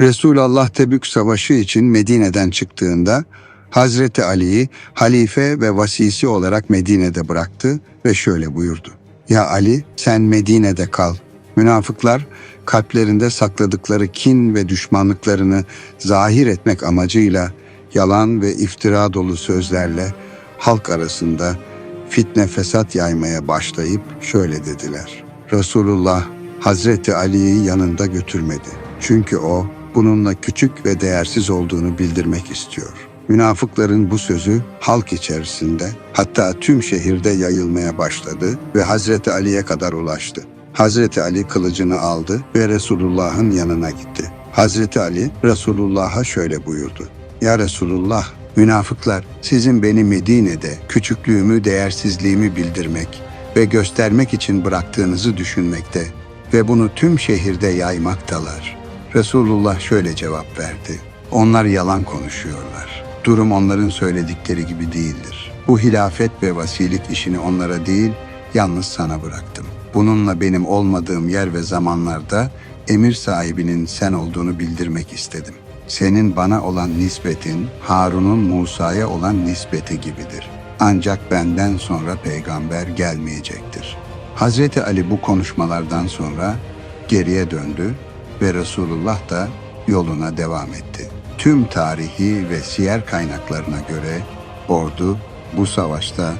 Resulullah Tebük Savaşı için Medine'den çıktığında Hazreti Ali'yi halife ve vasisi olarak Medine'de bıraktı ve şöyle buyurdu. Ya Ali sen Medine'de kal. Münafıklar kalplerinde sakladıkları kin ve düşmanlıklarını zahir etmek amacıyla yalan ve iftira dolu sözlerle halk arasında fitne fesat yaymaya başlayıp şöyle dediler. Resulullah Hazreti Ali'yi yanında götürmedi. Çünkü o bununla küçük ve değersiz olduğunu bildirmek istiyor. Münafıkların bu sözü halk içerisinde hatta tüm şehirde yayılmaya başladı ve Hazreti Ali'ye kadar ulaştı. Hazreti Ali kılıcını aldı ve Resulullah'ın yanına gitti. Hazreti Ali Resulullah'a şöyle buyurdu. Ya Resulullah, münafıklar sizin beni Medine'de küçüklüğümü, değersizliğimi bildirmek ve göstermek için bıraktığınızı düşünmekte ve bunu tüm şehirde yaymaktalar. Resulullah şöyle cevap verdi. Onlar yalan konuşuyorlar. Durum onların söyledikleri gibi değildir. Bu hilafet ve vasilik işini onlara değil, yalnız sana bıraktım. Bununla benim olmadığım yer ve zamanlarda emir sahibinin sen olduğunu bildirmek istedim. Senin bana olan nispetin Harun'un Musa'ya olan nispeti gibidir. Ancak benden sonra peygamber gelmeyecektir. Hazreti Ali bu konuşmalardan sonra geriye döndü ve Resulullah da yoluna devam etti. Tüm tarihi ve siyer kaynaklarına göre ordu bu savaşta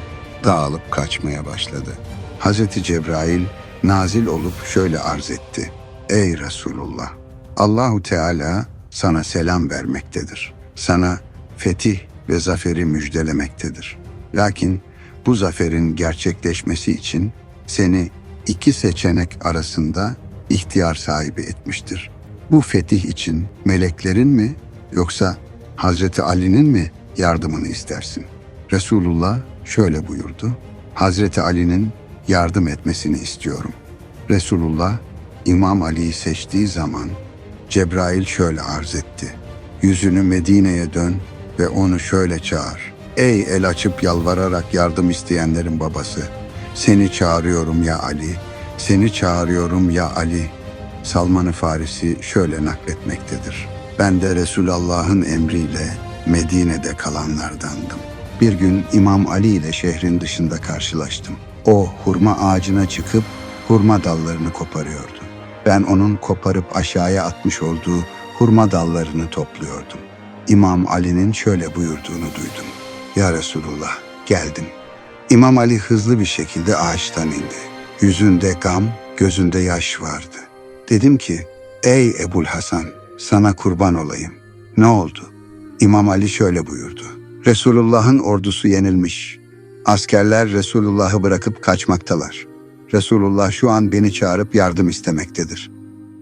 dağılıp kaçmaya başladı. Hazreti Cebrail nazil olup şöyle arz etti. Ey Resulullah! Allahu Teala sana selam vermektedir. Sana fetih ve zaferi müjdelemektedir. Lakin bu zaferin gerçekleşmesi için seni iki seçenek arasında ihtiyar sahibi etmiştir. Bu fetih için meleklerin mi yoksa Hazreti Ali'nin mi yardımını istersin? Resulullah şöyle buyurdu. Hazreti Ali'nin yardım etmesini istiyorum. Resulullah İmam Ali'yi seçtiği zaman Cebrail şöyle arz etti. Yüzünü Medine'ye dön ve onu şöyle çağır. Ey el açıp yalvararak yardım isteyenlerin babası. Seni çağırıyorum ya Ali. Seni çağırıyorum ya Ali. Salman-ı Farisi şöyle nakletmektedir. Ben de Resulullah'ın emriyle Medine'de kalanlardandım. Bir gün İmam Ali ile şehrin dışında karşılaştım. O hurma ağacına çıkıp hurma dallarını koparıyordu. Ben onun koparıp aşağıya atmış olduğu hurma dallarını topluyordum. İmam Ali'nin şöyle buyurduğunu duydum. Ya Resulullah geldim. İmam Ali hızlı bir şekilde ağaçtan indi. Yüzünde gam, gözünde yaş vardı. Dedim ki, ey Ebul Hasan sana kurban olayım. Ne oldu? İmam Ali şöyle buyurdu. Resulullah'ın ordusu yenilmiş. Askerler Resulullah'ı bırakıp kaçmaktalar. Resulullah şu an beni çağırıp yardım istemektedir.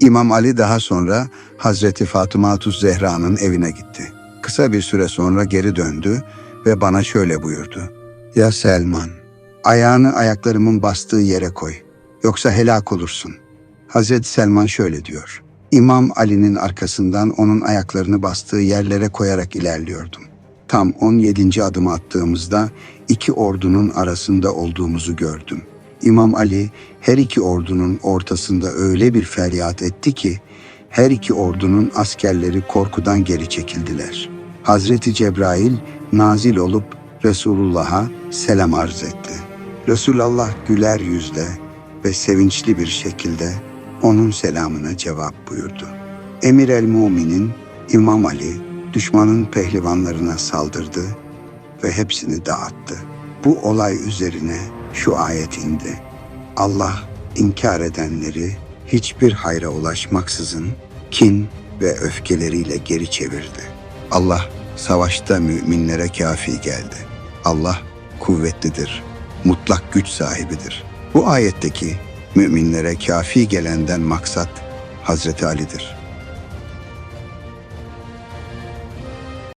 İmam Ali daha sonra Hazreti Fatıma Zehra'nın evine gitti. Kısa bir süre sonra geri döndü ve bana şöyle buyurdu. Ya Selman, ayağını ayaklarımın bastığı yere koy. Yoksa helak olursun. Hazreti Selman şöyle diyor. İmam Ali'nin arkasından onun ayaklarını bastığı yerlere koyarak ilerliyordum. Tam 17. adımı attığımızda iki ordunun arasında olduğumuzu gördüm. İmam Ali her iki ordunun ortasında öyle bir feryat etti ki her iki ordunun askerleri korkudan geri çekildiler. Hazreti Cebrail nazil olup Resulullah'a selam arz etti. Resulullah güler yüzle ve sevinçli bir şekilde onun selamına cevap buyurdu. Emir el Mumin'in İmam Ali düşmanın pehlivanlarına saldırdı ve hepsini dağıttı. Bu olay üzerine şu ayet indi. Allah inkar edenleri hiçbir hayra ulaşmaksızın kin ve öfkeleriyle geri çevirdi. Allah savaşta müminlere kafi geldi. Allah kuvvetlidir, mutlak güç sahibidir. Bu ayetteki müminlere kafi gelenden maksat Hazreti Ali'dir.